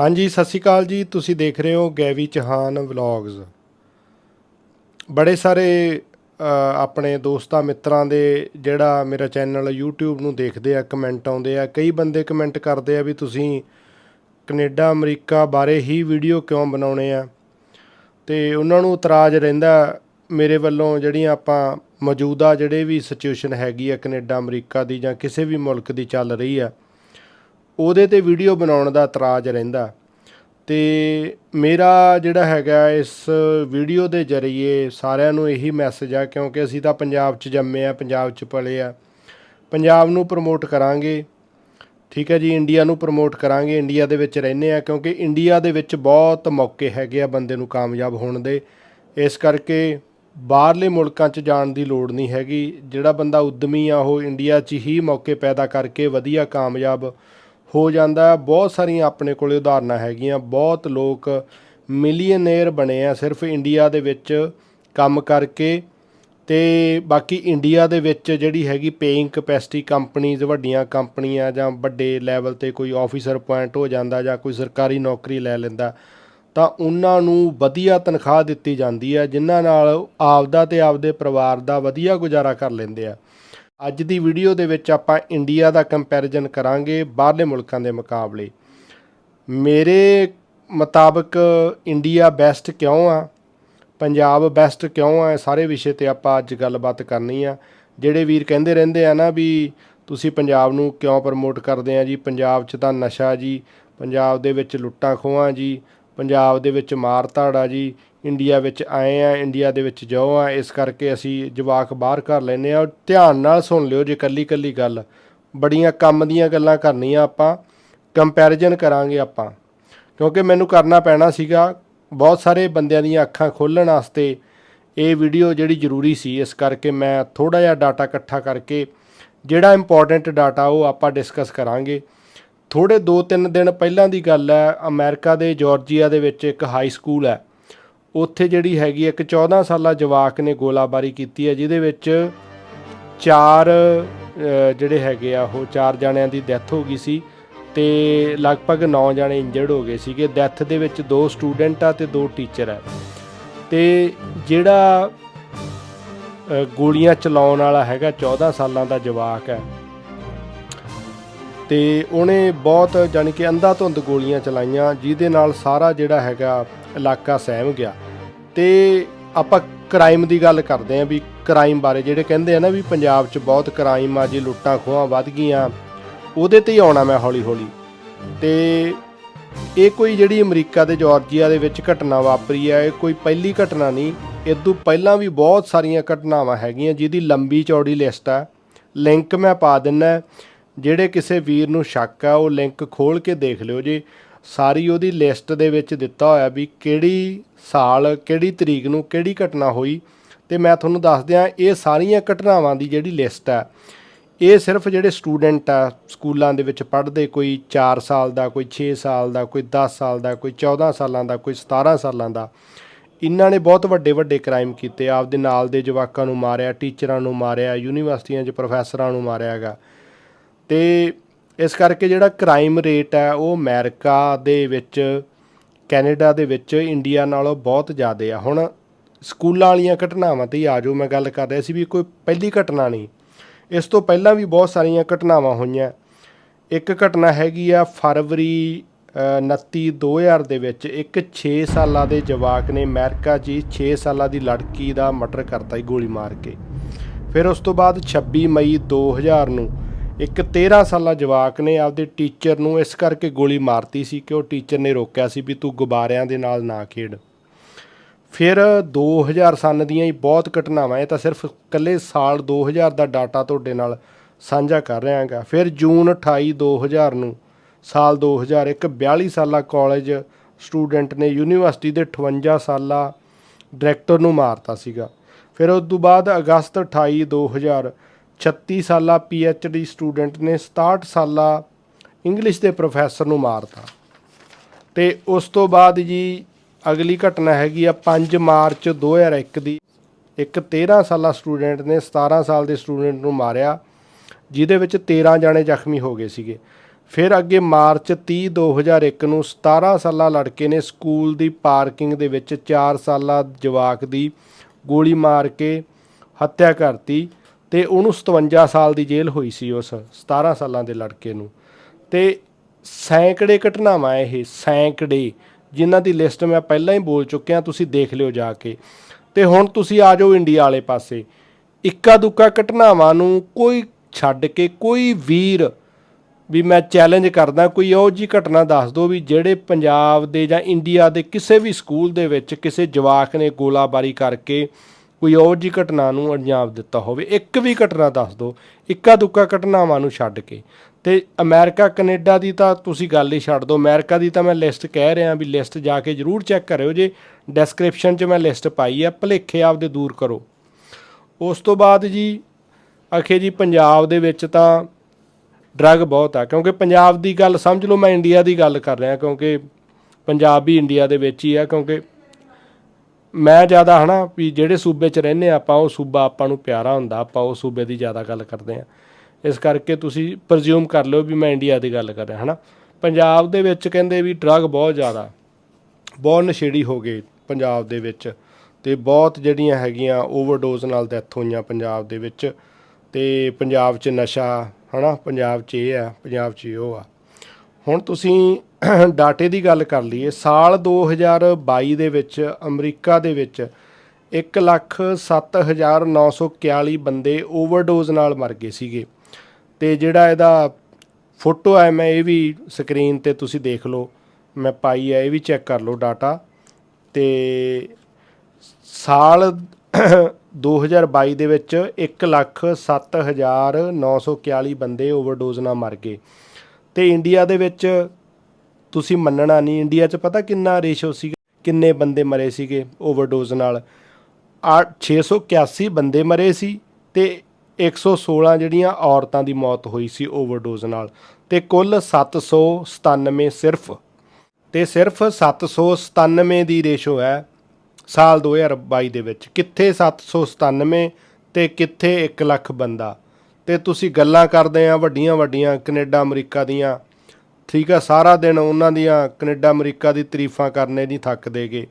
ਹਾਂਜੀ, ਸਤਿ ਸ਼੍ਰੀ ਅਕਾਲ ਜੀ। ਤੁਸੀਂ ਦੇਖ ਰਹੇ ਹੋ ਗੈਵੀ ਚੌਹਾਨ ਵਲੌਗਸ ਬੜੇ ਸਾਰੇ ਆਪਣੇ ਦੋਸਤਾਂ, ਮਿੱਤਰਾਂ ਦੇ ਜਿਹੜਾ ਮੇਰਾ ਚੈਨਲ YouTube ਨੂੰ ਦੇਖਦੇ ਆ, ਕਮੈਂਟ ਆਉਂਦੇ ਆ। ਕਈ ਬੰਦੇ ਕਮੈਂਟ ਕਰਦੇ ਆ ਵੀ ਤੁਸੀਂ ਕੈਨੇਡਾ, ਅਮਰੀਕਾ ਬਾਰੇ ਹੀ ਵੀਡੀਓ ਕਿਉਂ ਬਣਾਉਣੇ ਆ? ਤੇ ਉਹਨਾਂ ਨੂੰ ਇਤਰਾਜ਼ ਰਹਿੰਦਾ, ਮੇਰੇ ਵੱਲੋਂ ਜਿਹੜੀਆਂ ਆਪਾਂ ਮੌਜੂਦਾ ਜਿਹੜੇ ਵੀ ਸਿਚੁਏਸ਼ਨ ਹੈਗੀ ਆ ਕੈਨੇਡਾ, ਅਮਰੀਕਾ ਦੀ ਜਾਂ ਕਿਸੇ ਵੀ ਮੁਲਕ ਦੀ ਚੱਲ ਰਹੀ ਆ ਉਹਦੇ ਤੇ ਵੀਡੀਓ ਬਣਾਉਣ ਦਾ ਇਤਰਾਜ਼ ਰਹਿੰਦਾ। ਤੇ ਮੇਰਾ ਜਿਹੜਾ ਹੈਗਾ ਇਸ ਵੀਡੀਓ ਦੇ ਜ਼ਰੀਏ ਸਾਰਿਆਂ ਨੂੰ ਇਹੀ ਮੈਸੇਜ ਆ, ਕਿਉਂਕਿ ਅਸੀਂ ਤਾਂ ਪੰਜਾਬ 'ਚ ਜੰਮੇ ਆ, ਪੰਜਾਬ 'ਚ ਪਲੇ ਆ। ਪੰਜਾਬ ਨੂੰ ਪ੍ਰਮੋਟ ਕਰਾਂਗੇ। ਠੀਕ ਹੈ ਜੀ ਇੰਡੀਆ ਨੂੰ ਪ੍ਰਮੋਟ ਕਰਾਂਗੇ ਇੰਡੀਆ ਦੇ ਵਿੱਚ ਰਹਿੰਦੇ ਆ, ਕਿਉਂਕਿ ਇੰਡੀਆ ਦੇ ਵਿੱਚ ਬਹੁਤ ਮੌਕੇ ਹੈਗੇ ਆ ਬੰਦੇ ਨੂੰ ਕਾਮਯਾਬ ਹੋਣ ਦੇ। ਇਸ ਕਰਕੇ ਬਾਹਰਲੇ ਮੁਲਕਾਂ 'ਚ ਜਾਣ ਦੀ ਲੋੜ ਨਹੀਂ ਹੈਗੀ। ਜਿਹੜਾ ਬੰਦਾ ਉਦਮੀ ਆ, ਉਹ ਇੰਡੀਆ 'ਚ ਹੀ ਮੌਕੇ ਪੈਦਾ ਕਰਕੇ ਵਧੀਆ ਕਾਮਯਾਬ ਹੋ ਜਾਂਦਾ ਬਹੁਤ ਸਾਰੀਆਂ ਆਪਣੇ ਕੋਲੇ ਉਦਾਹਰਨਾਂ ਹੈਗੀਆਂ। ਬਹੁਤ ਲੋਕ ਮਿਲੀਅਨੇਅਰ ਬਣੇ ਆ ਸਿਰਫ ਇੰਡੀਆ ਦੇ ਵਿੱਚ ਕੰਮ ਕਰਕੇ ਤੇ ਬਾਕੀ ਇੰਡੀਆ ਦੇ ਵਿੱਚ ਜਿਹੜੀ ਹੈਗੀ ਪੇਇੰਗ ਕਪੈਸਿਟੀ ਕੰਪਨੀਆਂ ਵੱਡੀਆਂ ਕੰਪਨੀਆਂ ਜਾਂ ਵੱਡੇ ਲੈਵਲ ਤੇ ਕੋਈ ਆਫੀਸਰ ਪੁਆਇੰਟ ਹੋ ਜਾਂਦਾ ਜਾਂ ਕੋਈ ਸਰਕਾਰੀ ਨੌਕਰੀ ਲੈ ਲੈਂਦਾ, ਤਾਂ ਉਹਨਾਂ ਨੂੰ ਵਧੀਆ ਤਨਖਾਹ ਦਿੱਤੀ ਜਾਂਦੀ ਹੈ, ਜਿਨ੍ਹਾਂ ਨਾਲ ਆਪਦਾ ਤੇ ਆਪਦੇ ਪਰਿਵਾਰ ਦਾ ਵਧੀਆ ਗੁਜ਼ਾਰਾ ਕਰ ਲੈਂਦੇ ਆ। ਅੱਜ ਦੀ ਵੀਡੀਓ ਦੇ ਵਿੱਚ ਆਪਾਂ ਇੰਡੀਆ ਦਾ ਕੰਪੈਰੀਜ਼ਨ ਕਰਾਂਗੇ ਬਾਹਰਲੇ ਮੁਲਕਾਂ ਦੇ ਮੁਕਾਬਲੇ। ਮੇਰੇ ਮੁਤਾਬਕ ਇੰਡੀਆ ਬੈਸਟ ਕਿਉਂ ਆ? ਪੰਜਾਬ ਬੈਸਟ ਕਿਉਂ ਆ? ਸਾਰੇ ਵਿਸ਼ੇ ਤੇ ਆਪਾਂ ਅੱਜ ਗੱਲਬਾਤ ਕਰਨੀ ਆ। ਜਿਹੜੇ ਵੀਰ ਕਹਿੰਦੇ ਰਹਿੰਦੇ ਆ ਨਾ ਵੀ ਤੁਸੀਂ ਪੰਜਾਬ ਨੂੰ ਕਿਉਂ ਪ੍ਰਮੋਟ ਕਰਦੇ ਆ ਜੀ? ਪੰਜਾਬ 'ਚ ਤਾਂ ਨਸ਼ਾ ਜੀ, ਪੰਜਾਬ ਦੇ ਵਿੱਚ ਲੁੱਟਾਂ ਖੋਹਾਂ ਜੀ, ਪੰਜਾਬ ਦੇ ਵਿੱਚ ਮਾਰ ਧਾੜਾ ਜੀ ਇੰਡੀਆ ਵਿੱਚ ਆਏ ਆ, ਇੰਡੀਆ ਦੇ ਵਿੱਚ ਜਾਓ ਆ, ਇਸ ਕਰਕੇ ਅਸੀਂ ਜਵਾਕ ਬਾਹਰ ਕਰ ਲੈਨੇ ਆ। ਧਿਆਨ ਨਾਲ ਸੁਣ ਲਿਓ ਜੇ ਕੱਲੀ ਕੱਲੀ ਗੱਲ। ਬੜੀਆਂ ਕੰਮ ਦੀਆਂ ਗੱਲਾਂ ਕਰਨੀਆਂ ਆਪਾਂ ਕੰਪੈਰੀਜ਼ਨ ਕਰਾਂਗੇ ਆਪਾਂ। ਕਿਉਂਕਿ ਮੈਨੂੰ ਕਰਨਾ ਪੈਣਾ ਸੀਗਾ, ਬਹੁਤ ਸਾਰੇ ਬੰਦਿਆਂ ਦੀਆਂ ਅੱਖਾਂ ਖੋਲਣ ਵਾਸਤੇ ਇਹ ਵੀਡੀਓ ਜਿਹੜੀ ਜ਼ਰੂਰੀ ਸੀ, ਇਸ ਕਰਕੇ ਮੈਂ ਥੋੜਾ ਜਿਹਾ ਡਾਟਾ ਇਕੱਠਾ ਕਰਕੇ ਜਿਹੜਾ ਇੰਪੋਰਟੈਂਟ ਡਾਟਾ ਉਹ ਆਪਾਂ ਡਿਸਕਸ ਕਰਾਂਗੇ। ਥੋੜੇ 2-3 ਦਿਨ ਪਹਿਲਾਂ ਦੀ ਗੱਲ ਹੈ, ਅਮਰੀਕਾ ਦੇ, ਜਾਰਜੀਆ ਦੇ ਵਿੱਚ ਇੱਕ ਹਾਈ ਸਕੂਲ ਹੈ। ਉੱਥੇ ਜਿਹੜੀ ਹੈਗੀ ਇੱਕ 14 ਸਾਲਾ ਜਵਾਕ ਨੇ ਗੋਲਾਬਾਰੀ ਕੀਤੀ ਹੈ ਜਿਹਦੇ ਵਿੱਚ ਚਾਰ ਜਿਹੜੇ ਹੈਗੇ ਆ, ਉਹ ਚਾਰ ਜਣਿਆਂ ਦੀ ਡੈਥ ਹੋ ਗਈ ਸੀ ਤੇ ਲਗਭਗ 9 ਜਣੇ ਇੰਜਰਡ ਹੋ ਗਏ ਸੀਗੇ। ਡੈਥ ਦੇ ਵਿੱਚ ਦੋ ਸਟੂਡੈਂਟ ਆ ਤੇ ਦੋ ਟੀਚਰ ਆ। ਤੇ ਜਿਹੜਾ ਗੋਲੀਆਂ ਚਲਾਉਣ ਵਾਲਾ ਹੈਗਾ 14 ਸਾਲਾਂ ਦਾ ਜਵਾਕ ਹੈ ਤੇ ਉਹਨੇ ਬਹੁਤ ਜਾਣੀ ਕਿ ਅੰਧਾ ਧੁੰਦ ਗੋਲੀਆਂ ਚਲਾਈਆਂ, ਜਿਹਦੇ ਨਾਲ ਸਾਰਾ ਜਿਹੜਾ ਹੈਗਾ ਇਲਾਕਾ ਸਹਿਮ ਗਿਆ। ਤੇ ਆਪਾਂ ਕ੍ਰਾਈਮ ਦੀ ਗੱਲ ਕਰਦੇ ਆਂ ਵੀ ਕ੍ਰਾਈਮ ਬਾਰੇ, ਜਿਹੜੇ ਕਹਿੰਦੇ ਆ ਨਾ ਵੀ ਪੰਜਾਬ 'ਚ ਬਹੁਤ ਕ੍ਰਾਈਮ ਆ, ਜੀ ਲੁੱਟਾਂ ਖੋਹਾਂ ਵੱਧ ਗਈਆਂ, ਉਹਦੇ ਤੇ ਹੀ ਆਉਣਾ ਮੈਂ ਹੌਲੀ ਹੌਲੀ ਤੇ ਇਹ ਕੋਈ ਜਿਹੜੀ ਅਮਰੀਕਾ ਦੇ ਜਾਰਜੀਆ ਦੇ ਵਿੱਚ ਘਟਨਾ ਵਾਪਰੀ ਹੈ ਇਹ ਕੋਈ ਪਹਿਲੀ ਘਟਨਾ ਨਹੀਂ, ਇਦੋਂ ਪਹਿਲਾਂ ਵੀ ਬਹੁਤ ਸਾਰੀਆਂ ਘਟਨਾਵਾਂ ਹੈਗੀਆਂ, ਜਿਹਦੀ ਲੰਬੀ ਚੌੜੀ ਲਿਸਟ ਆ। ਲਿੰਕ ਮੈਂ ਪਾ ਦਿੰਨਾ ਜਿਹੜੇ ਕਿਸੇ ਵੀਰ ਨੂੰ ਸ਼ੱਕ ਆ, ਉਹ ਲਿੰਕ ਖੋਲ ਕੇ ਦੇਖ ਲਿਓ ਜੀ। ਸਾਰੀ ਉਹਦੀ ਲਿਸਟ ਦੇ ਵਿੱਚ ਦਿੱਤਾ ਹੋਇਆ ਵੀ ਕਿਹੜੀ ਸਾਲ, ਕਿਹੜੀ ਤਰੀਕ ਨੂੰ ਕਿਹੜੀ ਘਟਨਾ ਹੋਈ। ਤੇ ਮੈਂ ਤੁਹਾਨੂੰ ਦੱਸ ਦਿਆਂ, ਇਹ ਸਾਰੀਆਂ ਘਟਨਾਵਾਂ ਦੀ ਜਿਹੜੀ ਲਿਸਟ ਆ, ਇਹ ਸਿਰਫ ਜਿਹੜੇ ਸਟੂਡੈਂਟ ਆ, ਸਕੂਲਾਂ ਦੇ ਵਿੱਚ ਪੜ੍ਹਦੇ, ਕੋਈ 4 ਸਾਲ ਦਾ, ਕੋਈ 6 ਸਾਲ ਦਾ, ਕੋਈ 10 ਸਾਲ ਦਾ, ਕੋਈ 14 ਸਾਲਾਂ ਦਾ, ਕੋਈ 17 ਸਾਲਾਂ ਦਾ। ਇਹਨਾਂ ਨੇ ਬਹੁਤ ਵੱਡੇ ਵੱਡੇ ਕ੍ਰਾਈਮ ਕੀਤੇ ਆਪਦੇ ਨਾਲ ਦੇ ਜਵਾਕਾਂ ਨੂੰ ਮਾਰਿਆ ਟੀਚਰਾਂ ਨੂੰ ਮਾਰਿਆ ਯੂਨੀਵਰਸਿਟੀਆਂ 'ਚ ਪ੍ਰੋਫੈਸਰਾਂ ਨੂੰ ਮਾਰਿਆ ਹੈਗਾ। ਤੇ ਇਸ ਕਰਕੇ ਜਿਹੜਾ ਕ੍ਰਾਈਮ ਰੇਟ ਹੈ ਉਹ ਅਮਰੀਕਾ ਦੇ ਵਿੱਚ ਕੈਨੇਡਾ ਦੇ ਵਿੱਚ ਇੰਡੀਆ ਨਾਲੋਂ ਬਹੁਤ ਜ਼ਿਆਦਾ ਆ। ਹੁਣ ਸਕੂਲਾਂ ਵਾਲੀਆਂ ਘਟਨਾਵਾਂ ਤੇ ਹੀ ਆ ਜਾਓ ਮੈਂ ਗੱਲ ਕਰ ਰਿਹਾ ਸੀ ਵੀ ਕੋਈ ਪਹਿਲੀ ਘਟਨਾ ਨਹੀਂ। ਇਸ ਤੋਂ ਪਹਿਲਾਂ ਵੀ ਬਹੁਤ ਸਾਰੀਆਂ ਘਟਨਾਵਾਂ ਹੋਈਆਂ। ਇੱਕ ਘਟਨਾ ਹੈਗੀ ਆ ਫਰਵਰੀ ਅ, 29 2000 ਦੇ ਵਿੱਚ। ਇੱਕ 6 ਸਾਲਾਂ ਦੇ ਜਵਾਕ ਨੇ ਅਮਰੀਕਾ 'ਚ ਹੀ 6 ਸਾਲਾਂ ਦੀ ਲੜਕੀ ਦਾ ਮਰਡਰ ਕਰਤਾ ਸੀ ਗੋਲੀ ਮਾਰ ਕੇ। ਫਿਰ ਉਸ ਤੋਂ ਬਾਅਦ 26 ਮਈ 2000 ਨੂੰ ਇੱਕ 13 ਸਾਲਾ ਜਵਾਕ ਨੇ ਆਪਦੇ ਟੀਚਰ ਨੂੰ ਇਸ ਕਰਕੇ ਗੋਲੀ ਮਾਰਤੀ ਸੀ ਕਿ ਉਹ ਟੀਚਰ ਨੇ ਰੋਕਿਆ ਸੀ ਵੀ ਤੂੰ ਗੁਬਾਰਿਆਂ ਦੇ ਨਾਲ ਨਾ ਖੇਡ। ਫਿਰ 2000 ਸਨ ਦੀਆਂ ਹੀ ਬਹੁਤ ਘਟਨਾਵਾਂ, ਇਹ ਤਾਂ ਸਿਰਫ ਇਕੱਲੇ ਸਾਲ 2000 ਦਾ ਡਾਟਾ ਤੁਹਾਡੇ ਨਾਲ ਸਾਂਝਾ ਕਰ ਰਿਹਾ ਹਾਂਗਾ ਫਿਰ ਜੂਨ 28 2000 ਨੂੰ, ਸਾਲ 2000 ਇੱਕ 42 ਸਾਲਾ ਕਾਲਜ ਸਟੂਡੈਂਟ ਨੇ ਯੂਨੀਵਰਸਿਟੀ ਦੇ 58 ਸਾਲਾ ਡਾਇਰੈਕਟਰ ਨੂੰ ਮਾਰਤਾ ਸੀਗਾ। ਫਿਰ ਉਸ ਤੋਂ ਬਾਅਦ ਅਗਸਤ 28 2000 36 ਸਾਲਾ ਡੀ ਸਟੂਡੈਂਟ ਨੇ 67 ਸਾਲਾ ਇੰਗਲਿਸ਼ ਦੇ ਪ੍ਰੋਫੈਸਰ ਨੂੰ ਮਾਰਤਾ। ਤੇ ਉਸ ਤੋਂ ਬਾਅਦ ਜੀ ਅਗਲੀ ਘਟਨਾ ਹੈਗੀ ਆ 5 ਮਾਰਚ 2001 ਦੀ। ਇੱਕ 13 ਸਾਲਾ ਸਟੂਡੈਂਟ ਨੇ 17 ਸਾਲ ਦੇ ਸਟੂਡੈਂਟ ਨੂੰ ਮਾਰਿਆ, ਜਿਹਦੇ ਵਿੱਚ 13 ਜਾਣੇ ਜ਼ਖਮੀ ਹੋ ਗਏ ਸੀਗੇ। ਫਿਰ ਅੱਗੇ ਮਾਰਚ 30 2001 ਨੂੰ 17 ਸਾਲਾ ਲੜਕੇ ਨੇ ਸਕੂਲ ਦੀ ਪਾਰਕਿੰਗ ਦੇ ਵਿੱਚ 4 ਸਾਲਾ ਜਵਾਕ ਦੀ ਗੋਲੀ ਮਾਰ ਕੇ ਹੱਤਿਆ ਕਰਤੀ। ਤੇ ਉਹਨੂੰ 57 ਸਾਲ ਦੀ ਜੇਲ੍ਹ ਹੋਈ ਸੀ ਉਸ 17 ਸਾਲਾਂ ਦੇ ਲੜਕੇ ਨੂੰ। ਤੇ ਸੈਂਕੜੇ ਘਟਨਾਵਾਂ ਇਹ, ਸੈਂਕੜੇ, ਜਿਨ੍ਹਾਂ ਦੀ ਲਿਸਟ ਮੈਂ ਪਹਿਲਾਂ ਹੀ ਬੋਲ ਚੁੱਕਿਆ, ਤੁਸੀਂ ਦੇਖ ਲਿਓ ਜਾ ਕੇ। ਤੇ ਹੁਣ ਤੁਸੀਂ ਆ ਜਾਓ ਇੰਡੀਆ ਵਾਲੇ ਪਾਸੇ। ਇੱਕਾ ਦੁੱਕਾ ਘਟਨਾਵਾਂ ਨੂੰ ਕੋਈ ਛੱਡ ਕੇ ਕੋਈ ਵੀਰ ਵੀ ਮੈਂ ਚੈਲੰਜ ਕਰਦਾ, ਕੋਈ ਉਹ ਜੀ ਘਟਨਾ ਦੱਸ ਦਿਓ ਵੀ ਜਿਹੜੇ ਪੰਜਾਬ ਦੇ ਜਾਂ ਇੰਡੀਆ ਦੇ ਕਿਸੇ ਵੀ ਸਕੂਲ ਦੇ ਵਿੱਚ ਕਿਸੇ ਜਵਾਕ ਨੇ ਗੋਲਾਬਾਰੀ ਕਰਕੇ ਕੋਈ ਉਹ ਜੀ ਘਟਨਾ ਨੂੰ ਅੰਜਾਮ ਦਿੱਤਾ ਹੋਵੇ, ਇੱਕ ਵੀ ਘਟਨਾ ਦੱਸ ਦਿਓ, ਇੱਕਾ ਦੁੱਕਾ ਘਟਨਾਵਾਂ ਨੂੰ ਛੱਡ ਕੇ। ਤੇ ਅਮਰੀਕਾ, ਕੈਨੇਡਾ ਦੀ ਤਾਂ ਤੁਸੀਂ ਗੱਲ ਹੀ ਛੱਡ ਦਿਓ, ਅਮਰੀਕਾ ਦੀ ਤਾਂ ਮੈਂ ਲਿਸਟ ਕਹਿ ਰਿਹਾ ਵੀ ਲਿਸਟ ਜਾ ਕੇ ਜਰੂਰ ਚੈੱਕ ਕਰਿਓ ਜੇ, ਡਿਸਕ੍ਰਿਪਸ਼ਨ 'ਚ ਮੈਂ ਲਿਸਟ ਪਾਈ ਆ, ਭਲੇਖੇ ਆਪਦੇ ਦੂਰ ਕਰੋ। ਉਸ ਤੋਂ ਬਾਅਦ ਜੀ, ਆਖੇ ਜੀ ਪੰਜਾਬ ਦੇ ਵਿੱਚ ਤਾਂ ਡਰੱਗ ਬਹੁਤ ਆ, ਕਿਉਂਕਿ ਪੰਜਾਬ ਦੀ ਗੱਲ ਸਮਝ ਲਓ, ਮੈਂ ਇੰਡੀਆ ਦੀ ਗੱਲ ਕਰ ਰਿਹਾ, ਕਿਉਂਕਿ ਪੰਜਾਬ ਵੀ ਇੰਡੀਆ ਦੇ ਵਿੱਚ ਹੀ ਆ, ਕਿਉਂਕਿ ਮੈਂ ਜ਼ਿਆਦਾ ਹਨਾ ਵੀ ਜਿਹੜੇ ਸੂਬੇ 'ਚ ਰਹਿੰਦੇ ਆ, ਆਪਾਂ ਉਹ ਸੂਬਾ ਆਪਾਂ ਨੂੰ ਪਿਆਰਾ ਹੁੰਦਾ, ਆਪਾਂ ਉਹ ਸੂਬੇ ਦੀ ਜ਼ਿਆਦਾ ਗੱਲ ਕਰਦੇ ਆ। ਇਸ ਕਰਕੇ ਤੁਸੀਂ ਪ੍ਰਜ਼ਿਊਮ ਕਰ ਲਿਓ ਵੀ ਮੈਂ ਇੰਡੀਆ ਦੀ ਗੱਲ ਕਰ ਰਿਹਾ, ਹਨਾ। ਪੰਜਾਬ ਦੇ ਵਿੱਚ ਕਹਿੰਦੇ ਵੀ ਡਰੱਗ ਬਹੁਤ ਜ਼ਿਆਦਾ, ਬਹੁਤ ਨਸ਼ੇੜੀ ਹੋ ਗਏ ਪੰਜਾਬ ਦੇ ਵਿੱਚ ਤੇ ਬਹੁਤ ਜਿਹੜੀਆਂ ਹੈਗੀਆਂ ਓਵਰਡੋਜ਼ ਨਾਲ ਡੈਥ ਹੋਈਆਂ ਪੰਜਾਬ ਦੇ ਵਿੱਚ ਤੇ ਪੰਜਾਬ 'ਚ ਨਸ਼ਾ, ਹਨਾ, ਪੰਜਾਬ 'ਚ ਇਹ ਆ, ਪੰਜਾਬ 'ਚ ਉਹ ਆ। ਹੁਣ ਤੁਸੀਂ ਡਾਟੇ ਦੀ ਗੱਲ ਕਰ ਲਈਏ, ਸਾਲ 2022 ਦੇ ਵਿੱਚ ਅਮਰੀਕਾ ਦੇ ਵਿੱਚ 107941 ਬੰਦੇ ਓਵਰਡੋਜ਼ ਨਾਲ ਮਰ ਗਏ ਸੀਗੇ। ਤੇ ਜਿਹੜਾ ਇਹਦਾ ਫੋਟੋ ਹੈ, ਮੈਂ ਇਹ ਵੀ ਸਕਰੀਨ ਤੇ ਤੁਸੀਂ ਦੇਖ ਲਓ, ਮੈਂ ਪਾਈ ਹੈ, ਇਹ ਵੀ ਚੈੱਕ ਕਰ ਲਓ ਡਾਟਾ। ਤੇ ਸਾਲ 2022 ਦੇ ਵਿੱਚ 107941 ਬੰਦੇ ਓਵਰਡੋਜ਼ ਨਾਲ ਮਰ ਗਏ। ਤੇ ਇੰਡੀਆ ਦੇ ਵਿੱਚ ਤੁਸੀਂ ਮੰਨਣਾ ਨਹੀਂ। ਇੰਡੀਆ 'ਚ ਪਤਾ ਕਿੰਨਾ ਰੇਸ਼ੋ ਸੀ, ਕਿੰਨੇ ਬੰਦੇ ਮਰੇ ਸੀਗੇ ਓਵਰਡੋਜ਼ ਨਾਲ? ਆ 681 ਬੰਦੇ ਮਰੇ ਸੀ ਤੇ 116 ਜਿਹੜੀਆਂ ਔਰਤਾਂ ਦੀ ਮੌਤ ਹੋਈ ਸੀ ਓਵਰਡੋਜ਼ ਨਾਲ ਤੇ ਕੁੱਲ 797 ਸਿਰਫ। ਤੇ ਸਿਰਫ 797 ਦੀ ਰੇਸ਼ੋ ਹੈ ਸਾਲ 2022 ਦੇ ਵਿੱਚ। ਕਿੱਥੇ 797 ਤੇ ਕਿੱਥੇ 1 ਲੱਖ ਬੰਦਾ? ਤੇ ਤੁਸੀਂ ਗੱਲਾਂ ਕਰਦੇ ਆ ਵੱਡੀਆਂ ਵੱਡੀਆਂ ਕੈਨੇਡਾ, ਅਮਰੀਕਾ ਦੀਆਂ। ਠੀਕ ਆ, ਸਾਰਾ ਦਿਨ ਉਹਨਾਂ ਦੀਆਂ ਕੈਨੇਡਾ, ਅਮਰੀਕਾ ਦੀ ਤਾਰੀਫਾਂ ਕਰਨੇ ਨਹੀਂ ਥੱਕਦੇਗੇ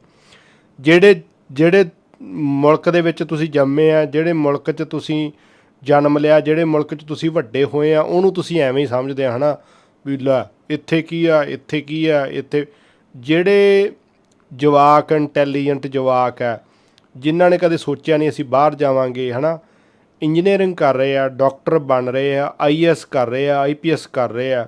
ਜਿਹੜੇ ਜਿਹੜੇ ਮੁਲਕ ਦੇ ਵਿੱਚ ਤੁਸੀਂ ਜੰਮੇ ਆ, ਜਿਹੜੇ ਮੁਲਕ 'ਚ ਤੁਸੀਂ ਜਨਮ ਲਿਆ, ਜਿਹੜੇ ਮੁਲਕ 'ਚ ਤੁਸੀਂ ਵੱਡੇ ਹੋਏ ਆ, ਉਹਨੂੰ ਤੁਸੀਂ ਐਵੇਂ ਹੀ ਸਮਝਦੇ ਆ, ਹਨਾ? ਵੀ ਲੈ, ਇੱਥੇ ਕੀ ਆ, ਇੱਥੇ ਕੀ ਆ, ਇੱਥੇ ਜਿਹੜੇ ਜਵਾਕ, ਇੰਟੈਲੀਜੈਂਟ ਜਵਾਕ ਆ, ਜਿਨ੍ਹਾਂ ਨੇ ਕਦੇ ਸੋਚਿਆ ਨਹੀਂ ਅਸੀਂ ਬਾਹਰ ਜਾਵਾਂਗੇ, ਹਨਾ? ਇੰਜੀਨੀਅਰਿੰਗ ਕਰ ਰਹੇ ਆ, ਡਾਕਟਰ ਬਣ ਰਹੇ ਆ ਆਈਐਸ ਕਰ ਰਹੇ ਆ ਆਈਪੀਐਸ ਕਰ ਰਹੇ ਆ।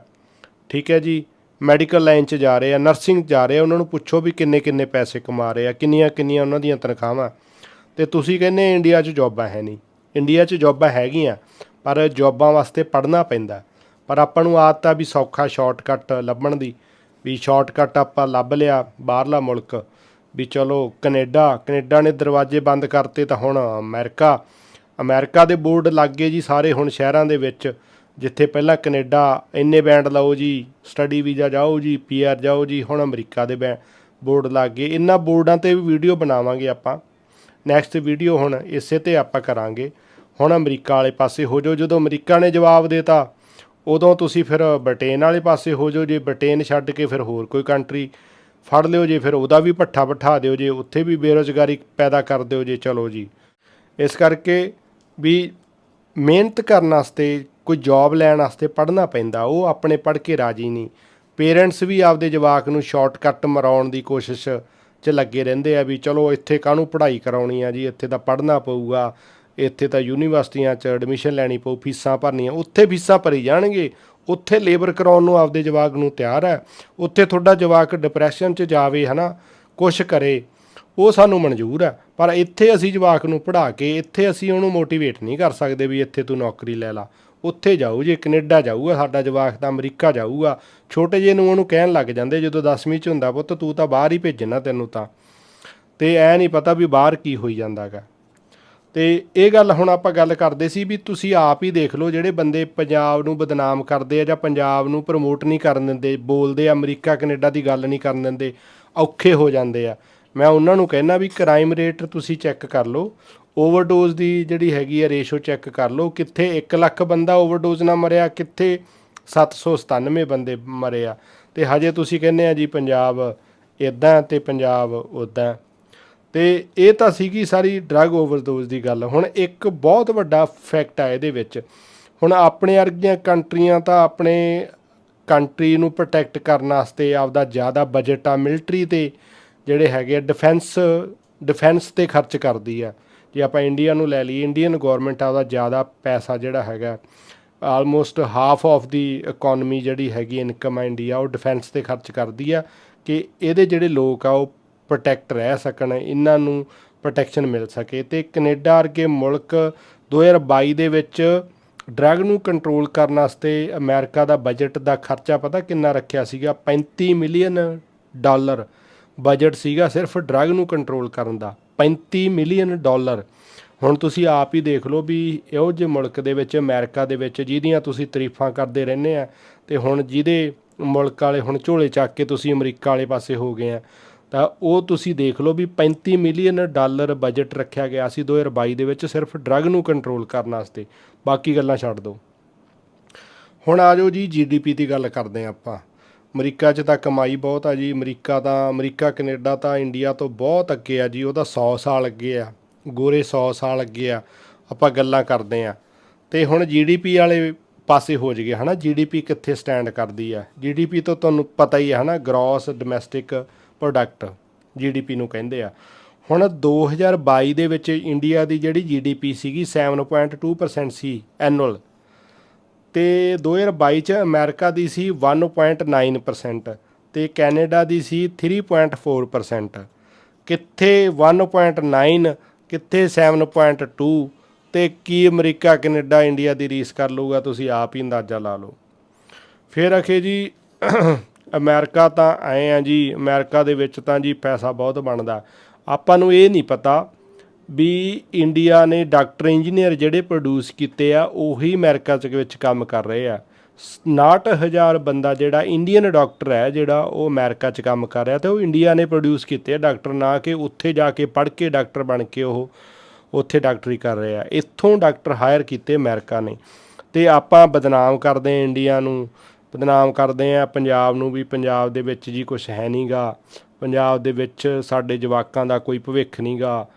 ਠੀਕ ਹੈ ਜੀ ਮੈਡੀਕਲ ਲਾਈਨ 'ਚ ਜਾ ਰਹੇ ਆ ਨਰਸਿੰਗ ਜਾ ਰਹੇ ਆ, ਉਹਨਾਂ ਨੂੰ ਪੁੱਛੋ ਵੀ ਕਿੰਨੇ ਕਿੰਨੇ ਪੈਸੇ ਕਮਾ ਰਹੇ ਆ, ਕਿੰਨੀਆਂ ਕਿੰਨੀਆਂ ਉਹਨਾਂ ਦੀਆਂ ਤਨਖਾਹਾਂ। ਤੇ ਤੁਸੀਂ ਕਹਿੰਦੇ ਇੰਡੀਆ 'ਚ ਜੌਬਾਂ ਹੈ ਨਹੀਂ। ਇੰਡੀਆ 'ਚ ਜੌਬਾਂ ਹੈਗੀਆਂ, ਪਰ ਜੌਬਾਂ ਵਾਸਤੇ ਪੜ੍ਹਨਾ ਪੈਂਦਾ। ਪਰ ਆਪਾਂ ਨੂੰ ਆਦਤ ਆ ਵੀ ਸੌਖਾ ਸ਼ਾਰਟਕਟ ਲੱਭਣ ਦੀ, ਵੀ ਸ਼ਾਰਟਕਟ ਆਪਾਂ ਲੱਭ ਲਿਆ ਬਾਹਰਲਾ ਮੁਲਕ, ਵੀ ਚਲੋ ਕੈਨੇਡਾ ਕੈਨੇਡਾ ਨੇ ਦਰਵਾਜ਼ੇ ਬੰਦ ਕਰਤੇ ਤਾਂ ਹੁਣ ਅਮਰੀਕਾ ਅਮਰੀਕਾ ਦੇ ਬੋਰਡ ਲੱਗ ਗਏ ਜੀ ਸਾਰੇ ਹੁਣ ਸ਼ਹਿਰਾਂ ਦੇ ਵਿੱਚ। ਜਿੱਥੇ ਪਹਿਲਾਂ ਕੈਨੇਡਾ ਇੰਨੇ ਬੈਂਡ ਲਾਓ ਜੀ, ਸਟੱਡੀ ਵੀਜ਼ਾ ਜਾਓ ਜੀ ਪੀਆਰ ਜਾਓ ਜੀ, ਹੁਣ ਅਮਰੀਕਾ ਦੇ ਬੈ, ਬੋਰਡ ਲੱਗ ਗਏ। ਇਹਨਾਂ ਬੋਰਡਾਂ ਤੇ ਵੀ ਵੀਡੀਓ ਬਣਾਵਾਂਗੇ ਆਪਾਂ। ਨੈਕਸਟ ਵੀਡੀਓ ਹੁਣ ਇਸੇ ਤੇ ਆਪਾਂ ਕਰਾਂਗੇ। ਹੁਣ ਅਮਰੀਕਾ ਵਾਲੇ ਪਾਸੇ ਹੋ ਜਾਓ। ਜਦੋਂ ਅਮਰੀਕਾ ਨੇ ਜਵਾਬ ਦੇਤਾ, ਉਦੋਂ ਤੁਸੀਂ ਫਿਰ ਬ੍ਰਿਟੇਨ ਵਾਲੇ ਪਾਸੇ ਹੋ ਜਾਓ। ਜੇ ਬ੍ਰਿਟੇਨ ਛੱਡ ਕੇ ਫਿਰ ਹੋਰ ਕੋਈ ਕੰਟਰੀ ਫੜ ਲਿਓ, ਜੇ ਫਿਰ ਉਹਦਾ ਵੀ ਪੱਠਾ ਬਿਠਾ ਦਿਓ, ਜੇ ਉੱਥੇ ਵੀ ਬੇਰੋਜ਼ਗਾਰੀ ਪੈਦਾ ਕਰ ਦਿਓ, ਜੇ ਚਲੋ ਜੀ। ਇਸ ਕਰਕੇ ਵੀ ਮਿਹਨਤ ਕਰਨ ਵਾਸਤੇ ਕੋਈ ਜੌਬ ਲੈਣ ਵਾਸਤੇ ਪੜ੍ਹਨਾ ਪੈਂਦਾ, ਉਹ ਆਪਣੇ ਪੜ੍ਹ ਕੇ ਰਾਜੀ ਨਹੀਂ। ਪੇਰੈਂਟਸ ਵੀ ਆਪਦੇ ਜਵਾਕ ਨੂੰ ਸ਼ਾਰਟਕਟ ਮਰਾਉਣ ਦੀ ਕੋਸ਼ਿਸ਼ 'ਚ ਲੱਗੇ ਰਹਿੰਦੇ ਆ ਵੀ ਚਲੋ ਇੱਥੇ ਕਾਹਨੂੰ ਪੜ੍ਹਾਈ ਕਰਾਉਣੀ ਆ ਜੀ, ਇੱਥੇ ਤਾਂ ਪੜ੍ਹਨਾ ਪਊਗਾ, ਇੱਥੇ ਤਾਂ ਯੂਨੀਵਰਸਿਟੀਆਂ 'ਚ ਐਡਮਿਸ਼ਨ ਲੈਣੀ ਪਊ, ਫੀਸਾਂ ਭਰਨੀਆਂ, ਉੱਥੇ ਫੀਸਾਂ ਭਰੀ ਜਾਣਗੇ, ਉੱਥੇ ਲੇਬਰ ਕਰਾਉਣ ਨੂੰ ਆਪਦੇ ਜਵਾਕ ਨੂੰ ਤਿਆਰ ਹੈ, ਉੱਥੇ ਤੁਹਾਡਾ ਜਵਾਕ ਡਿਪਰੈਸ਼ਨ 'ਚ ਜਾਵੇ ਹਨਾ, ਕੁਛ ਕਰੇ। ਉਹ ਸਾਨੂੰ ਮਨਜ਼ੂਰ ਹੈ। ਪਰ ਇੱਥੇ ਅਸੀਂ ਜਵਾਕ ਨੂੰ ਪੜ੍ਹਾ ਕੇ ਇੱਥੇ ਅਸੀਂ ਉਹਨੂੰ ਮੋਟੀਵੇਟ ਨਹੀਂ ਕਰ ਸਕਦੇ ਵੀ ਇੱਥੇ ਤੂੰ ਨੌਕਰੀ ਲੈ ਲਾ। ਉੱਥੇ ਜਾਊ ਜੇ ਕੈਨੇਡਾ ਜਾਊਗਾ, ਸਾਡਾ ਜਵਾਕ ਤਾਂ ਅਮਰੀਕਾ ਜਾਊਗਾ। ਛੋਟੇ ਜਿਹੇ ਨੂੰ ਉਹਨੂੰ ਕਹਿਣ ਲੱਗ ਜਾਂਦੇ, ਜਦੋਂ 10ਵੀਂ ਚ ਹੁੰਦਾ ਪੁੱਤ, ਤੂੰ ਤਾਂ ਬਾਹਰ ਹੀ ਭੇਜਣਾ ਤੈਨੂੰ ਤਾਂ। ਤੇ ਐ ਨਹੀਂ ਪਤਾ ਵੀ ਬਾਹਰ ਕੀ ਹੋਈ ਜਾਂਦਾਗਾ ਤੇ ਇਹ ਗੱਲ ਹੁਣ ਆਪਾਂ ਗੱਲ ਕਰਦੇ ਸੀ ਵੀ ਤੁਸੀਂ ਆਪ ਹੀ ਦੇਖ ਲਓ ਜਿਹੜੇ ਬੰਦੇ ਪੰਜਾਬ ਨੂੰ ਬਦਨਾਮ ਕਰਦੇ ਆ ਜਾਂ ਪੰਜਾਬ ਨੂੰ ਪ੍ਰਮੋਟ ਨਹੀਂ ਕਰਨ ਦਿੰਦੇ, ਬੋਲਦੇ ਆ, ਅਮਰੀਕਾ, ਕੈਨੇਡਾ ਦੀ ਗੱਲ ਨਹੀਂ ਕਰਨ ਦਿੰਦੇ, ਔਖੇ ਹੋ ਜਾਂਦੇ ਆ। ਮੈਂ ਉਹਨਾਂ ਨੂੰ ਕਹਿਣਾ ਵੀ ਕ੍ਰਾਈਮ ਰੇਟ ਤੁਸੀਂ ਚੈੱਕ ਕਰ ਲਓ। ਓਵਰਡੋਜ਼ ਦੀ ਜਿਹੜੀ ਹੈਗੀ ਆ ਰੇਸ਼ੋ ਚੈੱਕ ਕਰ ਲਓ, ਕਿੱਥੇ 1 ਲੱਖ ਬੰਦਾ ਓਵਰਡੋਜ਼ ਨਾਲ ਮਰਿਆ, ਕਿੱਥੇ 797 ਬੰਦੇ ਮਰੇ ਆ। ਤੇ ਹਜੇ ਤੁਸੀਂ ਕਹਿੰਦੇ ਆ ਜੀ ਪੰਜਾਬ ਇਦਾਂ ਤੇ ਪੰਜਾਬ ਉਦਾਂ ਤੇ ਇਹ ਤਾਂ ਸੀਗੀ ਸਾਰੀ ਡਰੱਗ ਓਵਰਡੋਜ਼ ਦੀ ਗੱਲ। ਹੁਣ ਇੱਕ ਬਹੁਤ ਵੱਡਾ ਫੈਕਟ ਆ ਇਹਦੇ ਵਿੱਚ। ਹੁਣ ਆਪਣੇ ਵਰਗੀਆਂ ਕੰਟਰੀਆਂ ਤਾਂ ਆਪਣੇ ਕੰਟਰੀ ਨੂੰ ਪ੍ਰੋਟੈਕਟ ਕਰਨ ਵਾਸਤੇ ਆਪਦਾ ਜ਼ਿਆਦਾ ਬਜਟ ਆ ਮਿਲਟਰੀ ਤੇ। ਜਿਹੜੇ ਹੈਗੇ ਆ ਡਿਫੈਂਸ ਡਿਫੈਂਸ ਤੇ ਖਰਚ ਕਰਦੀ ਆ। ਜੇ ਆਪਾਂ ਇੰਡੀਆ ਨੂੰ ਲੈ ਲਈਏ ਇੰਡੀਅਨ ਗਵਰਨਮੈਂਟ ਉਹਦਾ ਜ਼ਿਆਦਾ ਪੈਸਾ ਜਿਹੜਾ ਹੈਗਾ almost half of the economy ਜਿਹੜੀ ਹੈਗੀ ਇਨਕਮ ਆ ਇੰਡੀਆ ਉਹ ਡਿਫੈਂਸ ਤੇ ਖਰਚ ਕਰਦੀ ਆ ਕਿ ਇਹਦੇ ਜਿਹੜੇ ਲੋਕ ਆ, ਉਹ ਪ੍ਰੋਟੈਕਟ ਰਹਿ ਸਕਣ, ਇਹਨਾਂ ਨੂੰ ਪ੍ਰੋਟੈਕਸ਼ਨ ਮਿਲ ਸਕੇ। ਤੇ ਕੈਨੇਡਾ ਵਰਗੇ ਮੁਲਕ 2022 ਦੇ ਵਿੱਚ ਡਰੱਗ ਨੂੰ ਕੰਟਰੋਲ ਕਰਨ ਵਾਸਤੇ ਅਮਰੀਕਾ ਦਾ ਬਜਟ ਦਾ ਖਰਚਾ ਪਤਾ ਕਿੰਨਾ ਰੱਖਿਆ ਸੀਗਾ? 35 ਮਿਲੀਅਨ ਡਾਲਰ। ਬਜਟ ਸੀਗਾ ਸਿਰਫ ਡਰੱਗ ਨੂੰ ਕੰਟਰੋਲ ਕਰਨ ਦਾ 35 ਮਿਲੀਅਨ ਡਾਲਰ। ਹੁਣ ਤੁਸੀਂ ਆਪ ਹੀ ਦੇਖ ਲਓ ਵੀ ਇਹੋ ਜਿਹੇ ਮੁਲਕ ਦੇ ਵਿੱਚ, ਅਮਰੀਕਾ ਦੇ ਵਿੱਚ, ਜਿਹਦੀਆਂ ਤੁਸੀਂ ਤਾਰੀਫਾਂ ਕਰਦੇ ਰਹਿੰਦੇ ਆ, ਤੇ ਹੁਣ ਜਿਹਦੇ ਮੁਲਕ ਵਾਲੇ ਹੁਣ ਝੋਲੇ ਚੱਕ ਕੇ ਤੁਸੀਂ ਅਮਰੀਕਾ ਵਾਲੇ ਪਾਸੇ ਹੋ ਗਏ ਆ, ਤਾਂ ਉਹ ਤੁਸੀਂ ਦੇਖ ਲਓ ਵੀ 35 ਮਿਲੀਅਨ ਡਾਲਰ ਬਜਟ ਰੱਖਿਆ ਗਿਆ ਸੀ 2022 ਦੇ ਵਿੱਚ ਸਿਰਫ ਡਰੱਗ ਨੂੰ ਕੰਟਰੋਲ ਕਰਨ ਵਾਸਤੇ। ਬਾਕੀ ਗੱਲਾਂ ਛੱਡ ਦਿਓ। ਹੁਣ ਆ ਜਾਓ ਜੀ ਜੀਡੀਪੀ ਦੀ ਗੱਲ ਕਰਦੇ ਆ ਆਪਾਂ। ਅਮਰੀਕਾ 'ਚ ਤਾਂ ਕਮਾਈ ਬਹੁਤ ਆ ਜੀ। ਅਮਰੀਕਾ ਤਾਂ, ਅਮਰੀਕਾ, ਕੈਨੇਡਾ ਤਾਂ ਇੰਡੀਆ ਤੋਂ ਬਹੁਤ ਅੱਗੇ ਆ ਜੀ। ਉਹਦਾ 100 ਸਾਲ ਅੱਗੇ ਆ। ਗੋਰੇ 100 ਸਾਲ ਅੱਗੇ ਆ। ਆਪਾਂ ਗੱਲਾਂ ਕਰਦੇ ਆ। ਤੇ ਹੁਣ ਜੀਡੀਪੀ ਵਾਲੇ ਪਾਸੇ ਹੋ ਜਗੇ ਹਨਾ? ਜੀਡੀਪੀ ਕਿੱਥੇ ਸਟੈਂਡ ਕਰਦੀ ਆ? ਜੀਡੀਪੀ ਤੋਂ ਤੁਹਾਨੂੰ ਪਤਾ ਹੀ ਹੈ ਹਨਾ? ਗ੍ਰੋਸ ਡੋਮੈਸਟਿਕ ਪ੍ਰੋਡਕਟ ਜੀਡੀਪੀ ਨੂੰ ਕਹਿੰਦੇ ਆ। ਹੁਣ 2022 ਦੇ ਵਿੱਚ ਇੰਡੀਆ ਦੀ ਜਿਹੜੀ ਜੀਡੀਪੀ ਸੀਗੀ 7.2% ਸੀ ਐਨੂਅਲ ਤੇ 2022 ਚ ਅਮਰੀਕਾ ਦੀ ਸੀ 1.9% ਤੇ ਕੈਨੇਡਾ ਦੀ ਸੀ 3.4% ਕਿੱਥੇ 1.9 ਕਿੱਥੇ 7.2 ਤੇ ਕੀ ਅਮਰੀਕਾ, ਕੈਨੇਡਾ, ਇੰਡੀਆ ਦੀ ਰੀਸ ਕਰ ਲਊਗਾ, ਤੁਸੀਂ ਆਪ ਹੀ ਅੰਦਾਜ਼ਾ ਲਾ ਲਓ। ਫਿਰ ਅਖੇ ਜੀ, ਅਮਰੀਕਾ ਤਾਂ ਆਏ ਆ ਜੀ, ਅਮਰੀਕਾ ਦੇ ਵਿੱਚ ਤਾਂ ਜੀ ਪੈਸਾ ਬਹੁਤ ਬਣਦਾ। ਆਪਾਂ ਨੂੰ ਇਹ ਨਹੀਂ ਪਤਾ ਵੀ ਇੰਡੀਆ ਨੇ ਡਾਕਟਰ, ਇੰਜੀਨੀਅਰ ਜਿਹੜੇ ਪ੍ਰੋਡਿਊਸ ਕੀਤੇ ਆ, ਉਹੀ ਅਮਰੀਕਾ ਚ ਵਿੱਚ ਕੰਮ ਕਰ ਰਹੇ ਆ। 69000 ਬੰਦਾ ਜਿਹੜਾ ਇੰਡੀਅਨ ਡਾਕਟਰ ਹੈ, ਜਿਹੜਾ ਉਹ ਅਮਰੀਕਾ ਚ ਕੰਮ ਕਰ ਰਿਹਾ ਤੇ ਉਹ ਇੰਡੀਆ ਨੇ ਪ੍ਰੋਡਿਊਸ ਕੀਤੇ ਆ ਡਾਕਟਰ, ਨਾ ਕਿ ਉੱਥੇ ਜਾ ਕੇ ਪੜ੍ਹ ਕੇ ਡਾਕਟਰ ਬਣ ਕੇ ਉਹ ਉੱਥੇ ਡਾਕਟਰੀ ਕਰ ਰਹੇ ਆ। ਇੱਥੋਂ ਡਾਕਟਰ ਹਾਇਰ ਕੀਤੇ ਅਮਰੀਕਾ ਨੇ। ਤੇ ਆਪਾਂ ਬਦਨਾਮ ਕਰਦੇ ਆ ਇੰਡੀਆ ਨੂੰ, ਬਦਨਾਮ ਕਰਦੇ ਆ ਪੰਜਾਬ ਨੂੰ ਵੀ, ਪੰਜਾਬ ਦੇ ਵਿੱਚ ਜੀ ਕੁਝ ਹੈ ਨਹੀਂਗਾ ਪੰਜਾਬ ਦੇ ਵਿੱਚ ਸਾਡੇ ਜਵਾਕਾਂ ਦਾ ਕੋਈ ਭਵਿੱਖ ਨਹੀਂਗਾ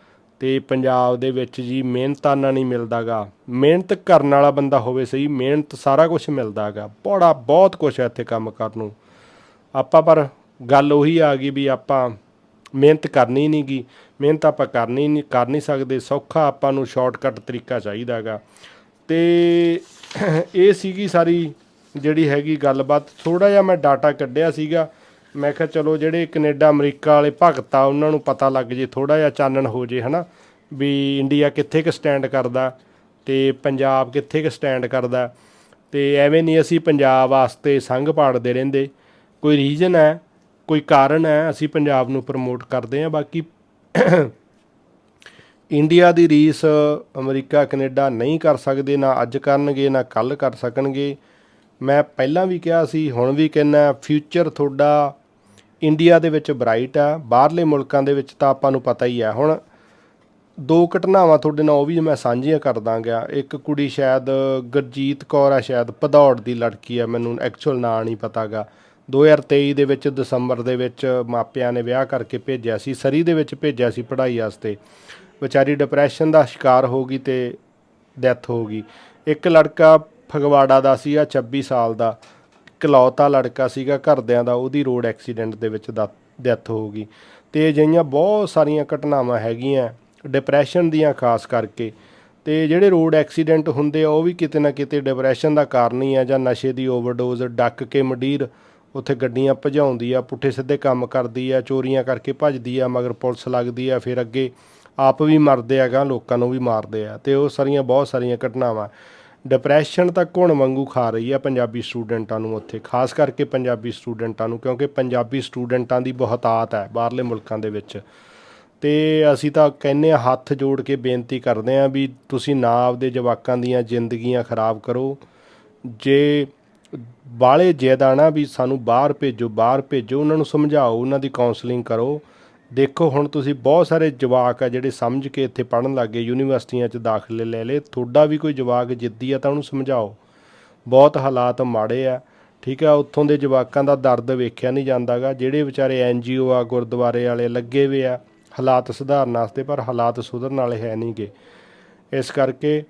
ਤੇ ਪੰਜਾਬ ਦੇ ਵਿੱਚ ਜੀ ਮਿਹਨਤਾਨਾ ਨਹੀਂ ਮਿਲਦਾਗਾ। ਮਿਹਨਤ ਕਰਨ ਵਾਲਾ ਬੰਦਾ ਹੋਵੇ ਸਹੀ, ਮਿਹਨਤ ਸਾਰਾ ਕੁਝ ਮਿਲਦਾਗਾ। ਬੜਾ ਬਹੁਤ ਕੁਝ ਹੈ ਇੱਥੇ ਕੰਮ ਕਰਨ ਨੂੰ। ਆਪਾਂ ਪਰ ਗੱਲ ਉਹੀ ਆ ਗਈ ਵੀ ਆਪਾਂ ਮਿਹਨਤ ਕਰਨੀ ਨਹੀਂ ਗੀ। ਮਿਹਨਤ ਆਪਾਂ ਕਰਨੀ ਨਹੀਂ ਕਰ ਨਹੀਂ ਸਕਦੇ। ਸੌਖਾ ਆਪਾਂ ਨੂੰ ਸ਼ਾਰਟਕਟ ਤਰੀਕਾ ਚਾਹੀਦਾਗਾ। ਤੇ ਇਹ ਸੀਗੀ ਸਾਰੀ ਜਿਹੜੀ ਹੈਗੀ ਗੱਲਬਾਤ। ਥੋੜਾ ਜਿਹਾ ਮੈਂ ਡਾਟਾ ਕੱਢਿਆ ਸੀਗਾ। ਮੈਂ ਕਿਹਾ ਚਲੋ ਜਿਹੜੇ ਕੈਨੇਡਾ, ਅਮਰੀਕਾ ਵਾਲੇ ਭਗਤ ਆ, ਉਹਨਾਂ ਨੂੰ ਪਤਾ ਲੱਗ ਜੇ ਥੋੜਾ ਜਿਹਾ ਚਾਨਣ ਹੋ ਜੇ, ਹਨਾ, ਵੀ ਇੰਡੀਆ ਕਿੱਥੇ ਕੁ ਸਟੈਂਡ ਕਰਦਾ ਤੇ ਪੰਜਾਬ ਕਿੱਥੇ ਕੁ ਸਟੈਂਡ ਕਰਦਾ। ਤੇ ਐਵੇਂ ਨਹੀਂ ਅਸੀਂ ਪੰਜਾਬ ਵਾਸਤੇ ਸੰਘ ਪਾੜਦੇ ਰਹਿੰਦੇ। ਕੋਈ ਰੀਜਨ ਹੈ, ਕੋਈ ਕਾਰਨ ਹੈ, ਅਸੀਂ ਪੰਜਾਬ ਨੂੰ ਪ੍ਰਮੋਟ ਕਰਦੇ ਹਾਂ। ਬਾਕੀ ਇੰਡੀਆ ਦੀ ਰੀਸ ਅਮਰੀਕਾ, ਕੈਨੇਡਾ ਨਹੀਂ ਕਰ ਸਕਦੇ, ਨਾ ਅੱਜ ਕਰਨਗੇ, ਨਾ ਕੱਲ ਕਰ ਸਕਣਗੇ। ਮੈਂ ਪਹਿਲਾਂ ਵੀ ਕਿਹਾ ਸੀ, ਹੁਣ ਵੀ ਕਹਿੰਦਾ ਫਿਊਚਰ ਤੁਹਾਡਾ ਇੰਡੀਆ ਦੇ ਵਿੱਚ ਬ੍ਰਾਈਟ ਆ, ਬਾਹਰਲੇ ਮੁਲਕਾਂ ਦੇ ਵਿੱਚ ਤਾਂ ਆਪਾਂ ਨੂੰ ਪਤਾ ਹੀ ਆ। ਹੁਣ ਦੋ ਘਟਨਾਵਾਂ ਤੁਹਾਡੇ ਨਾਲ ਉਹ ਵੀ ਮੈਂ ਸਾਂਝੀਆਂ ਕਰ ਦਾਂਗਾ। ਇੱਕ ਕੁੜੀ ਸ਼ਾਇਦ ਗੁਰਜੀਤ ਕੌਰ ਆ, ਸ਼ਾਇਦ ਭਦੌੜ ਦੀ ਲੜਕੀ ਆ, ਮੈਨੂੰ ਐਕਚੁਅਲ ਨਾਂ ਨਹੀਂ ਪਤਾਗਾ। 2023 ਦੇ ਵਿੱਚ, ਦਸੰਬਰ ਦੇ ਵਿੱਚ ਮਾਪਿਆਂ ਨੇ ਵਿਆਹ ਕਰਕੇ ਭੇਜਿਆ ਸੀ, ਸਰੀ ਦੇ ਵਿੱਚ ਭੇਜਿਆ ਸੀ ਪੜ੍ਹਾਈ ਵਾਸਤੇ। ਵਿਚਾਰੀ ਡਿਪਰੈਸ਼ਨ ਦਾ ਸ਼ਿਕਾਰ ਹੋ ਗਈ ਤੇ ਡੈਥ ਹੋ ਗਈ। ਇੱਕ ਲੜਕਾ ਫਗਵਾੜਾ ਦਾ ਸੀ ਆ 26 ਸਾਲ ਦਾ। ਇਕਲੌਤਾ ਲੜਕਾ ਸੀਗਾ ਘਰਦਿਆਂ ਦਾ, ਉਹਦੀ ਰੋਡ ਐਕਸੀਡੈਂਟ ਦੇ ਵਿੱਚ ਡੈਥ ਹੋ ਗਈ। ਤੇ ਅਜਿਹੀਆਂ ਬਹੁਤ ਸਾਰੀਆਂ ਘਟਨਾਵਾਂ ਹੈਗੀਆਂ ਡਿਪਰੈਸ਼ਨ ਦੀਆਂ ਖਾਸ ਕਰਕੇ। ਤੇ ਜਿਹੜੇ ਰੋਡ ਐਕਸੀਡੈਂਟ ਹੁੰਦੇ ਆ, ਉਹ ਵੀ ਕਿਤੇ ਨਾ ਕਿਤੇ ਡਿਪਰੈਸ਼ਨ ਦਾ ਕਾਰਨ ਹੀ ਆ, ਜਾਂ ਨਸ਼ੇ ਦੀ ਓਵਰਡੋਜ਼ ਡੱਕ ਕੇ ਮਡੀਰ, ਉੱਥੇ ਗੱਡੀਆਂ ਭਜਾਉਂਦੀ ਆ, ਪੁੱਠੇ ਸਿੱਧੇ ਕੰਮ ਕਰਦੀ ਆ, ਚੋਰੀਆਂ ਕਰਕੇ ਭੱਜਦੀ ਆ, ਮਗਰ ਪੁਲਿਸ ਲੱਗਦੀ ਆ, ਫਿਰ ਅੱਗੇ ਆਪ ਵੀ ਮਰਦੇ ਆਗਾ ਲੋਕਾਂ ਨੂੰ ਵੀ ਮਾਰਦੇ ਆ। ਤੇ ਉਹ ਸਾਰੀਆਂ, ਬਹੁਤ ਸਾਰੀਆਂ ਘਟਨਾਵਾਂ। ਡਿਪਰੈਸ਼ਨ ਤਾਂ ਘੁਣ ਵਾਂਗੂ ਖਾ ਰਹੀ ਆ ਪੰਜਾਬੀ ਸਟੂਡੈਂਟਾਂ ਨੂੰ ਉੱਥੇ, ਖਾਸ ਕਰਕੇ ਪੰਜਾਬੀ ਸਟੂਡੈਂਟਾਂ ਨੂੰ, ਕਿਉਂਕਿ ਪੰਜਾਬੀ ਸਟੂਡੈਂਟਾਂ ਦੀ ਬਹੁਤਾਤ ਹੈ ਬਾਹਰਲੇ ਮੁਲਕਾਂ ਦੇ ਵਿੱਚ। ਤੇ ਅਸੀਂ ਤਾਂ ਕਹਿੰਨੇ ਆ ਹੱਥ ਜੋੜ ਕੇ ਬੇਨਤੀ ਕਰਦੇ ਆ ਵੀ ਤੁਸੀਂ ਨਾ ਆਪਦੇ ਜਵਾਕਾਂ ਦੀਆਂ ਜ਼ਿੰਦਗੀਆਂ ਖਰਾਬ ਕਰੋ। ਜੇ ਬਾਲੇ ਜ਼ਿਆਦਾ ਨਾ ਵੀ ਸਾਨੂੰ ਬਾਹਰ ਭੇਜੋ ਬਾਹਰ ਭੇਜੋ, ਉਹਨਾਂ ਨੂੰ ਸਮਝਾਓ, ਉਹਨਾਂ ਦੀ ਕਾਉਂਸਲਿੰਗ ਕਰੋ। ਦੇਖੋ, ਹੁਣ ਤੁਸੀਂ ਬਹੁਤ ਸਾਰੇ ਜਵਾਕ ਆ ਜਿਹੜੇ ਸਮਝ ਕੇ ਇੱਥੇ ਪੜਨ ਲੱਗੇ ਯੂਨੀਵਰਸਿਟੀਆਂ 'ਚ ਦਾਖਲੇ ਲੈ ਲਏ। ਤੁਹਾਡਾ ਵੀ ਕੋਈ ਜਵਾਕ ਜਿੱਦੀ ਆ ਤਾਂ ਉਹਨੂੰ ਸਮਝਾਓ। ਬਹੁਤ ਹਾਲਾਤ ਮਾੜੇ ਆ, ਠੀਕ ਆ? ਉੱਥੋਂ ਦੇ ਜਵਾਕਾਂ ਦਾ ਦਰਦ ਵੇਖਿਆ ਨਹੀਂ ਜਾਂਦਾਗਾ, ਜਿਹੜੇ ਵਿਚਾਰੇ ਐਨਜੀਓ ਆ, ਗੁਰਦੁਆਰੇ ਵਾਲੇ ਲੱਗੇ ਵੇ ਆ, ਹਾਲਾਤ ਸੁਧਾਰਨ ਵਾਸਤੇ, ਪਰ ਹਾਲਾਤ ਸੁਧਰਨ ਵਾਲੇ ਹੈ ਨਹੀਂਗੇ ਇਸ ਕਰਕੇ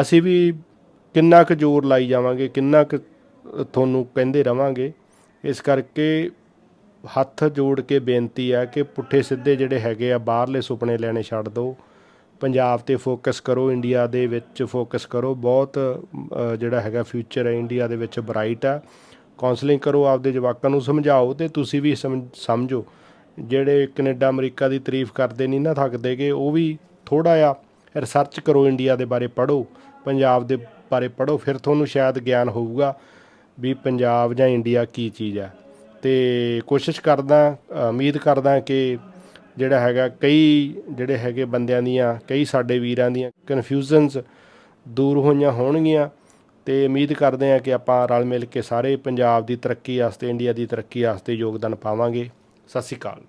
ਅਸੀਂ ਵੀ ਕਿੰਨਾ ਕੁ ਜ਼ੋਰ ਲਾਈ ਜਾਵਾਂਗੇ, ਕਿੰਨਾ ਕੁ ਤੁਹਾਨੂੰ ਕਹਿੰਦੇ ਰਵਾਂਗੇ। ਇਸ ਕਰਕੇ ਹੱਥ ਜੋੜ ਕੇ ਬੇਨਤੀ ਆ ਕਿ ਪੁੱਠੇ ਸਿੱਧੇ ਜਿਹੜੇ ਹੈਗੇ ਆ, ਬਾਹਰਲੇ ਸੁਪਨੇ ਲੈਣੇ ਛੱਡ ਦਿਓ ਪੰਜਾਬ ਤੇ ਫੋਕਸ ਕਰੋ ਇੰਡੀਆ ਦੇ ਵਿੱਚ ਫੋਕਸ ਕਰੋ। ਬਹੁਤ ਜਿਹੜਾ ਹੈਗਾ ਫਿਊਚਰ ਹੈ ਇੰਡੀਆ ਦੇ ਵਿੱਚ ਬ੍ਰਾਈਟ ਆ। ਕਾਉਂਸਲਿੰਗ ਕਰੋ ਆਪਦੇ ਜਵਾਕਾਂ ਨੂੰ, ਸਮਝਾਓ ਤੇ ਤੁਸੀਂ ਵੀ ਸਮਝੋ ਜਿਹੜੇ ਕੈਨੇਡਾ, ਅਮਰੀਕਾ ਦੀ ਤਾਰੀਫ ਕਰਦੇ ਨਹੀਂ ਨਾ ਥੱਕਦੇਗੇ ਉਹ ਵੀ ਥੋੜਾ ਜਿਹਾ ਰਿਸਰਚ ਕਰੋ ਇੰਡੀਆ ਦੇ ਬਾਰੇ, ਪੜ੍ਹੋ। ਪੰਜਾਬ ਦੇ ਬਾਰੇ ਪੜ੍ਹੋ, ਫਿਰ ਤੁਹਾਨੂੰ ਸ਼ਾਇਦ ਗਿਆਨ ਹੋਊਗਾ ਵੀ ਪੰਜਾਬ ਜਾਂ ਇੰਡੀਆ ਕੀ ਚੀਜ਼ ਹੈ ਤੇ ਕੋਸ਼ਿਸ਼ ਕਰਦਾ ਉਮੀਦ ਕਰਦਾ ਕਿ ਜਿਹੜਾ ਹੈਗਾ, ਕਈ ਜਿਹੜੇ ਹੈਗੇ ਬੰਦਿਆਂ ਦੀਆਂ, ਕਈ ਸਾਡੇ ਵੀਰਾਂ ਦੀਆਂ ਕਨਫਿਊਜ਼ਨਸ ਦੂਰ ਹੋਈਆਂ ਹੋਣਗੀਆਂ ਤੇ ਉਮੀਦ ਕਰਦੇ ਹਾਂ ਕਿ ਆਪਾਂ ਰਲ ਮਿਲ ਕੇ ਸਾਰੇ ਪੰਜਾਬ ਦੀ ਤਰੱਕੀ ਵਾਸਤੇ ਇੰਡੀਆ ਦੀ ਤਰੱਕੀ ਵਾਸਤੇ ਯੋਗਦਾਨ ਪਾਵਾਂਗੇ। ਸਤਿ ਸ਼੍ਰੀ ਅਕਾਲ।